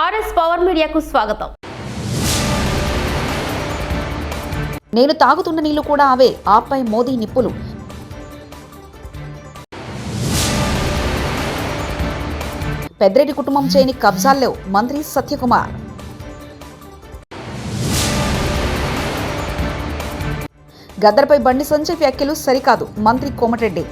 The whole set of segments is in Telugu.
ఆర్ఎస్ పవర్ మీడియాకు స్వాగతం. నేను తాగుతున్న నీళ్ళు కూడా అవే ఆపై మోదీ నిప్పులు. పెద్దిరెడ్డి కుటుంబం చేయని కబ్జాల్లేవు మంత్రి సత్యకుమార్. గద్దర్పై బండి సంజయ్ వ్యాఖ్యలు సరికాదు మంత్రి కోమటిరెడ్డి.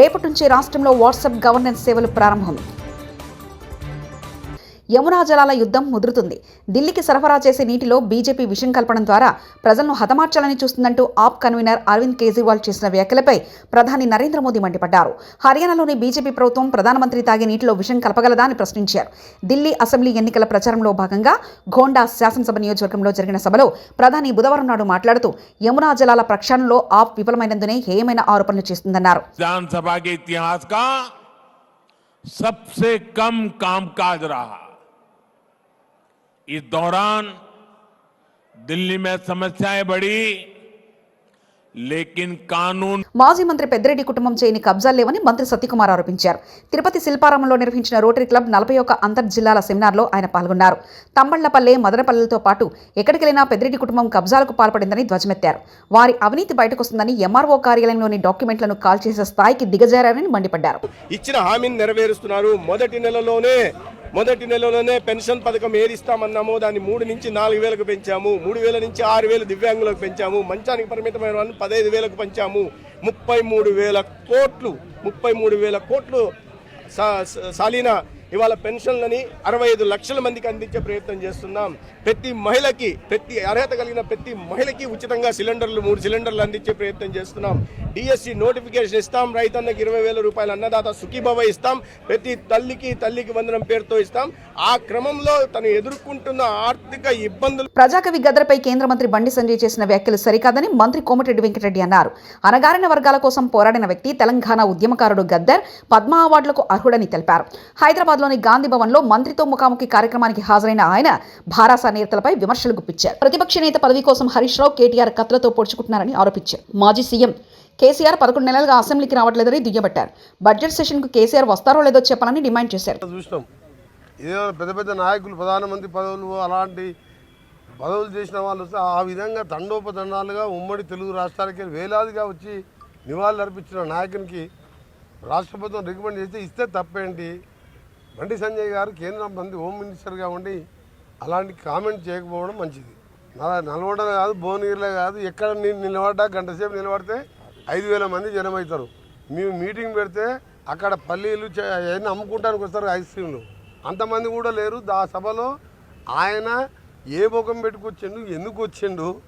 రేపటి నుంచి రాష్ట్రంలో వాట్సాప్ గవర్నెన్స్ సేవలు ప్రారంభం. యమునా జలాల యుద్ధం ముదురుతుంది ఢిల్లీకి సరఫరా చేసే నీటిలో బీజేపీ విషం కలపడం ద్వారా ప్రజలను హతమార్చాలని చూస్తుందంటూ ఆప్ కన్వీనర్ అరవింద్ కేజ్రీవాల్ చేసిన వ్యాఖ్యలపై ప్రధాని నరేంద్ర మోదీ మండిపడ్డారు హర్యానాలోని బీజేపీ ప్రభుత్వం ప్రధానమంత్రి తాగే నీటిలో విషం కలపగలదా అని ప్రశ్నించారు ఢిల్లీ అసెంబ్లీ ఎన్నికల ప్రచారంలో భాగంగా గోండా శాసనసభ నియోజకవర్గంలో జరిగిన సభలో ప్రధాని బుధవారం నాడు మాట్లాడుతూ యమునా జలాల ప్రక్షాళనలో ఆప్ విఫలమైనందునే హేయమైన ఆరోపణలు చేస్తుందన్నారు विधानसभा के इतिहास का सबसे कम कामकाज रहा इस दौरान दिल्ली में समस्याएँ बढ़ी। లేకిన్ కానూన్ మాజీ మంత్రి పెద్దిరెడ్డి కుటుంబం చేయని కబ్జాలు లేవని మంత్రి సత్యకుమార్ ఆరోపించారు. తిరుపతి శిల్పారామంలో నిర్వహించిన రోటరీ క్లబ్ నలభై ఒక్క అంతర్జిల్లాల సెమినార్లో ఆయన పాల్గొన్నారు. తంబళ్ళపల్లె మదనపల్లెలతో పాటు ఎక్కడికెళ్ళినా పెద్దిరెడ్డి కుటుంబం కబ్జాలకు పాల్పడిందని ధ్వజమెత్తారు. వారి అవినీతి బయటకొస్తుందని ఎంఆర్ఓ కార్యాలయంలోని డాక్యుమెంట్లను కాల్ చేసే స్థాయికి దిగజారని మండిపడ్డారు. ఇచ్చిన హామీని నెరవేరుస్తున్నారు. మొదటి నెలలోనే మొదటి నెలలోనే పెన్షన్ పథకం ఏదిస్తామన్నామో దాన్ని మూడు నుంచి నాలుగు వేలకు పెంచాము. మూడు వేల నుంచి ఆరు వేలు దివ్యాంగులకు పెంచాము. మంచానికి పరిమితమైన పదహైదు వేలకు పంచాము. ముప్పై మూడు వేల కోట్లు ముప్పై మూడు వేల కోట్లు సా- సాలీనా ఇవాళ పెన్షన్లని అరవై ఐదు లక్షల మందికి అందించే ప్రయత్నం చేస్తున్నాం. ప్రతి మహిళకి ప్రతి అర్హత కలిగిన ప్రతి మహిళకి ఉచితంగా సిలిండర్లు మూడు సిలిండర్లు అందించే ప్రయత్నం చేస్తున్నాం. డిఎస్సి నోటిఫికేషన్ ఇస్తాం. రైతన్నకి ఇరవై వేల రూపాయల అన్నదాత సుఖీభవ ఇస్తాం. ప్రతి తల్లికి తల్లికి వందనం పేరుతో ఇస్తాం. ఆ క్రమంలో తను ఎదుర్కొంటున్న ఆర్థిక ఇబ్బందులు ప్రజాకవి గద్రపై కేంద్ర మంత్రి బండి సంజయ్ చేసిన వ్యాఖ్యలు సరికాదని మంత్రి కోమటిరెడ్డి వెంకటరెడ్డి అన్నారు. అనగారిన వర్గాల కోసం పోరాడిన వ్యక్తి తెలంగాణ ఉద్యమకారుడు గద్దర్ పద్మ అవార్డులకు అర్హుడని తెలిపారు. హైదరాబాద్ హైదరాబాద్లోని గాంధీ భవన్లో మంత్రితో ముఖాముఖి కార్యక్రమానికి హాజరైన ఆయన భారాస నేతలపై విమర్శలు గుప్పించారు. ప్రతిపక్ష నేత పదవి కోసం హరీష్ రావు కేటీఆర్ కత్తులతో పొడుచుకుంటున్నారని ఆరోపించారు. మాజీ సీఎం కేసీఆర్ పదకొండు నెలలుగా అసెంబ్లీకి రావట్లేదని దుయ్యబట్టారు. బడ్జెట్ సెషన్కు కేసీఆర్ వస్తారో లేదో చెప్పాలని డిమాండ్ చేశారు. చూస్తాం ఏదో పెద్ద పెద్ద నాయకులు ప్రధానమంత్రి పదవులు అలాంటి పదవులు చేసిన వాళ్ళు వస్తే ఆ విధంగా తండోపతండాలుగా ఉమ్మడి తెలుగు రాష్ట్రాలకి వేలాదిగా వచ్చి నివాళులు అర్పించిన నాయకునికి రాష్ట్ర ప్రభుత్వం రికమెండ్ చేస్తే ఇస్తే తప్పేంటి? బండి సంజయ్ గారు కేంద్ర మంత్రి హోమ్ మినిస్టర్గా ఉండి అలాంటి కామెంట్ చేయకపోవడం మంచిది. నా- నల్గొండ కాదు భువనగిరిలో కాదు ఎక్కడ నేను నిలబడ్డా గంట సేపు నిలబడితే ఐదు వేల మంది జనం అవుతారు మేము మీటింగ్ పెడితే అక్కడ పల్లీలు అవన్నీ అమ్ముకుంటానికి వస్తారు ఐస్ క్రీమ్లు. అంతమంది కూడా లేరు. ఆ సభలో ఆయన ఏ ముఖం పెట్టుకొచ్చిండు ఎందుకు వచ్చిండు?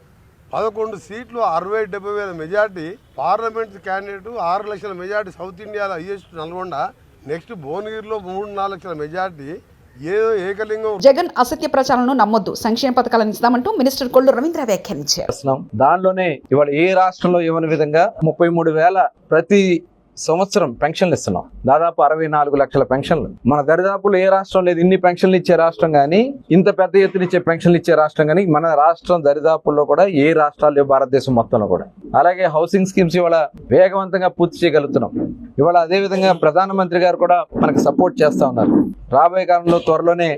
పదకొండు సీట్లు అరవై డెబ్బై వేల మెజార్టీ పార్లమెంట్ క్యాండిడేట్ ఆరు లక్షల మెజార్టీ సౌత్ ఇండియాలో హైయెస్ట్ నల్గొండ. నెక్స్ట్ భువనగిరిలో మూడు నాలుగు లక్షల మెజార్టీ ఏదో ఏకలింగం జగన్ అసత్య ప్రచారాలను నమ్మొద్దు. సంక్షేమ పథకాలను ఇస్తామంటూ మినిస్టర్ కొల్లు రవీంద్ర వ్యాఖ్యానించారు. చేస్తున్నాం. దానిలోనే ఇవాళ ఏ రాష్ట్రంలో ఇవ్వని విధంగా ముప్పై మూడు వేల ప్రతి సంవత్సరం పెన్షన్లు ఇస్తున్నాం. దాదాపు అరవై నాలుగు లక్షల పెన్షన్లు. మన దరిదాపులు ఏ రాష్ట్రం లేదు. ఇన్ని పెన్షన్లు ఇచ్చే రాష్ట్రం కానీ ఇంత పెద్ద ఎత్తున ఇచ్చే పెన్షన్లు ఇచ్చే రాష్ట్రం కానీ మన రాష్ట్రం దరిదాపుల్లో కూడా ఏ రాష్ట్రాలు లేవు భారతదేశం మొత్తంలో కూడా. అలాగే హౌసింగ్ స్కీమ్స్ ఇవాళ వేగవంతంగా పూర్తి చేయగలుగుతున్నాం. ఇవాళ అదే విధంగా ప్రధానమంత్రి గారు కూడా మనకు సపోర్ట్ చేస్తూ ఉన్నారు. రాబోయే కాలంలో త్వరలోనే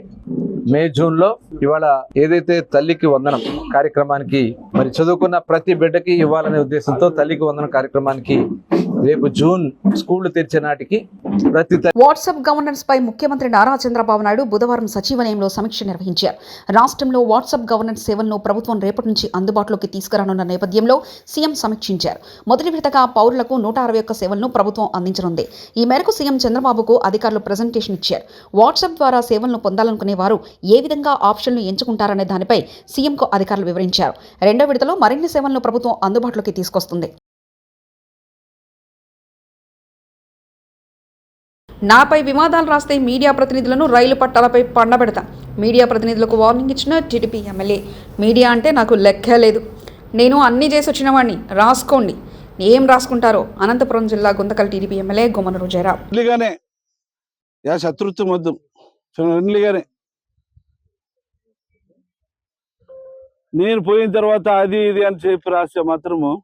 మే జూన్లో ఇవాళ ఏదైతే తల్లికి వందనం కార్యక్రమానికి మరి చదువుకున్న ప్రతి బిడ్డకి ఇవ్వాలనే ఉద్దేశంతో తల్లికి వందనం కార్యక్రమానికి రేపు జూన్ స్కూళ్ళు తెరిచే నాటికి ప్రతి వాట్సాప్ గవర్నెన్స్ పై ముఖ్యమంత్రి నారా చంద్రబాబు నాయుడు బుధవారం సచివాలయంలో సమీక్ష నిర్వహించారు. రాష్ట్రంలో వాట్సాప్ గవర్నెన్స్ సేవలను ప్రభుత్వం రేపటి నుంచి అందుబాటులోకి తీసుకురానున్న నేపథ్యంలో సీఎం సమీక్షించారు. మొదటి విడతగా పౌరులకు నూట అరవై ఒక్క సేవలను ప్రభుత్వం అందించనుంది. ఈ మేరకు సీఎం చంద్రబాబుకు అధికారులు ప్రజెంటేషన్ ఇచ్చారు. వాట్సాప్ ద్వారా సేవలను పొందాలనుకునే వారు ఏ విధంగా ఆప్షన్లు ఎంచుకుంటారనే దానిపై సీఎంకు అధికారులు వివరించారు. రెండో విడతలో మరిన్ని సేవలను ప్రభుత్వం అందుబాటులోకి తీసుకొస్తుంది. నాపై వివాదాలు రాస్తే మీడియా ప్రతినిధులను రైలు పట్టాలపై పండబెడతా. మీడియా ప్రతినిధులకు వార్నింగ్ ఇచ్చిన టీడీపీ ఎమ్మెల్యే. మీడియా అంటే నాకు లెక్కే లేదు. నేను అన్నీ చేసి వచ్చిన వాడిని రాసుకోండి. ఏం రాసుకుంటారో అనంతపురం జిల్లా గుంతకల్ టీడీపీ ఎమ్మెల్యే గుమ్మన జయరాం యా శత్రుత్వం వద్దు. నేను పోయిన తర్వాత అది ఇది అని చెప్పి రాస్తే మాత్రము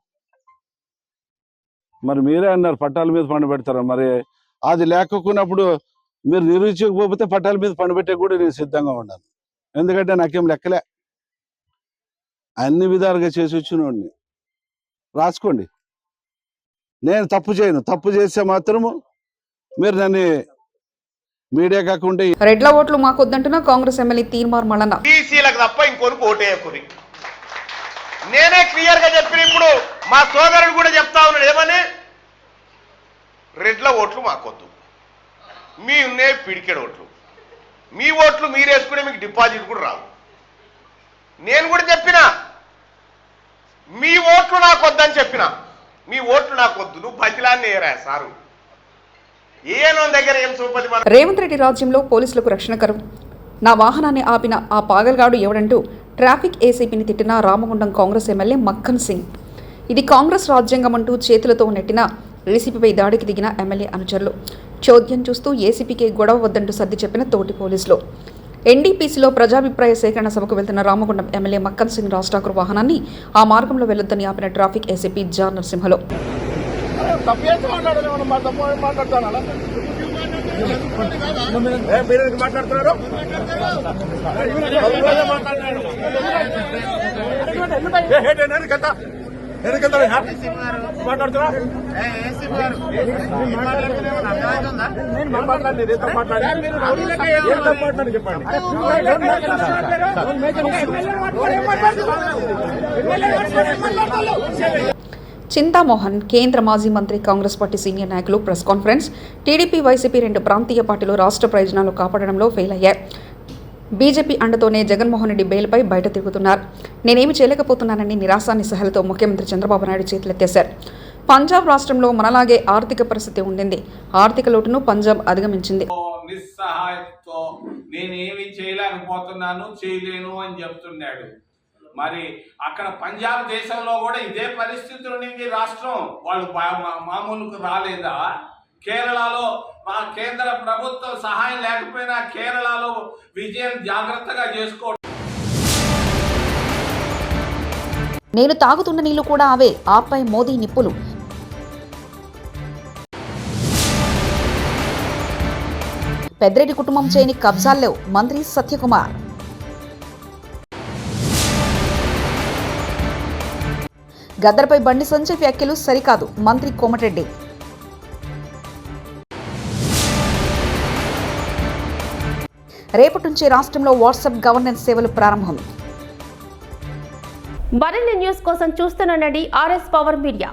మరి మీరే అన్నారు పట్టాల మీద పండు పెడతారా మరి అది లేకపోయినప్పుడు మీరు నిరూపించకపోతే పట్టాల మీద పండు పెట్టే కూడా నేను సిద్ధంగా ఉన్నాను. ఎందుకంటే నాకేం లెక్కలే. అన్ని విధాలుగా చేసి వచ్చినోడిని. రాసుకోండి. నేను తప్పు చేయను. తప్పు చేస్తే మాత్రము మీరు నన్ను మీడియా కాకుండా రెడ్ల ఓట్లు మాకొద్దంటున్న కాంగ్రెస్ ఎమ్మెల్యే తీర్మార్ బీసీలకు తప్ప ఇంకొరకు ఓటేయకురి. నేనే క్లియర్గా చెప్పిన ఇప్పుడు మా సోదరుడు కూడా చెప్తా ఉన్నాడు. ఏమని? మాకొద్దు మీ ఉన్నే పిడికెడు ఓట్లు. మీ ఓట్లు మీరేసుకునే మీకు డిపాజిట్ కూడా రావు. నేను కూడా చెప్పిన. మీ ఓట్లు నాకు వద్దని చెప్పిన. మీ ఓట్లు నాకు వద్దు. నువ్వు బతిలాన్ని ఏరా సారు? ఏనో దగ్గర ఏం చూపది రేవంత్ రెడ్డి రాజ్యంలో పోలీసులకు రక్షణ కరువు నా వాహనాన్ని ఆపిన ఆ పాగల్గాడు ఎవడంటూ ట్రాఫిక్ ఏసీపీని తిట్టిన రామగుండం కాంగ్రెస్ ఎమ్మెల్యే మక్కన్ సింగ్. ఇది కాంగ్రెస్ రాజ్యాంగం అంటూ చేతులతో నెట్టిన ఏసీపీపై దాడికి దిగిన ఎమ్మెల్యే అనుచరులు చోద్యం చూస్తూ ఏసీపీకి గొడవ వద్దంటూ సర్ది చెప్పిన తోటి పోలీసులు ఎన్డీపీసీలో ప్రజాభిప్రాయ సేకరణ సభకు వెళ్తున్న రామగుండం ఎమ్మెల్యే మక్కన్ సింగ్ రాజ్ ఠాకూర్ వాహనాన్ని ఆ మార్గంలో వెళ్ళొద్దని ఆపిన ట్రాఫిక్ ఏసీపీ జాన్ నరసింహలో మాట్లాడుతున్నారు చింతామోహన్ కేంద్ర మాజీ మంత్రి కాంగ్రెస్ పార్టీ సీనియర్ నాయకులు ప్రెస్ కాన్ఫరెన్స్ టీడీపీ వైసీపీ రెండు ప్రాంతీయ పార్టీలు రాష్ట్ర ప్రయోజనాలు కాపాడడంలో ఫెయిల్ అయ్యాయి బీజేపీ అండతోనే జగన్మోహన్ రెడ్డి బెయిల్పై బయట తిరుగుతున్నారు. నేనేమి చేయలేకపోతున్నానని నిరాశ నిస్సహాలతో ముఖ్యమంత్రి చంద్రబాబు నాయుడు చేతులెత్తేశారు. పంజాబ్ రాష్ట్రంలో మనలాగే ఆర్థిక పరిస్థితి ఉండింది. ఆర్థిక లోటును పంజాబ్ అధిగమించింది. నిస్సహాయతతో నేనేమి చేయలేకపోతున్నాను చేయలేను అని చెప్తున్నాడు. మరి అక్కడ పంజాబ్ దేశంలో కూడా ఇదే పరిస్థితి ఉండింది రాష్ట్రం. వాళ్ళు మామూలుకు రాలేదా? కేరళలో మా కేంద్ర ప్రభుత్వం సహాయం లేకపోయినా కేరళలో విజయం జాగ్రత్తగా చేసుకో నేను తాగుతున్న నీళ్ళు కూడా అవే. ఆపై మోదీ నిప్పులు. పెద్దిరెడ్డి కుటుంబం చేయని కబ్జాల్లేవు మంత్రి సత్యకుమార్. గద్దర్పై బండి సంజయ్ వ్యాఖ్యలు సరికాదు. మంత్రి కోమటిరెడ్డి. రేపటి నుంచి రాష్ట్రంలో వాట్సాప్ గవర్నెన్స్ సేవలు ప్రారంభం. మరిన్ని న్యూస్ కోసం చూస్తున్న ఆర్ఎస్ పవర్ మీడియా.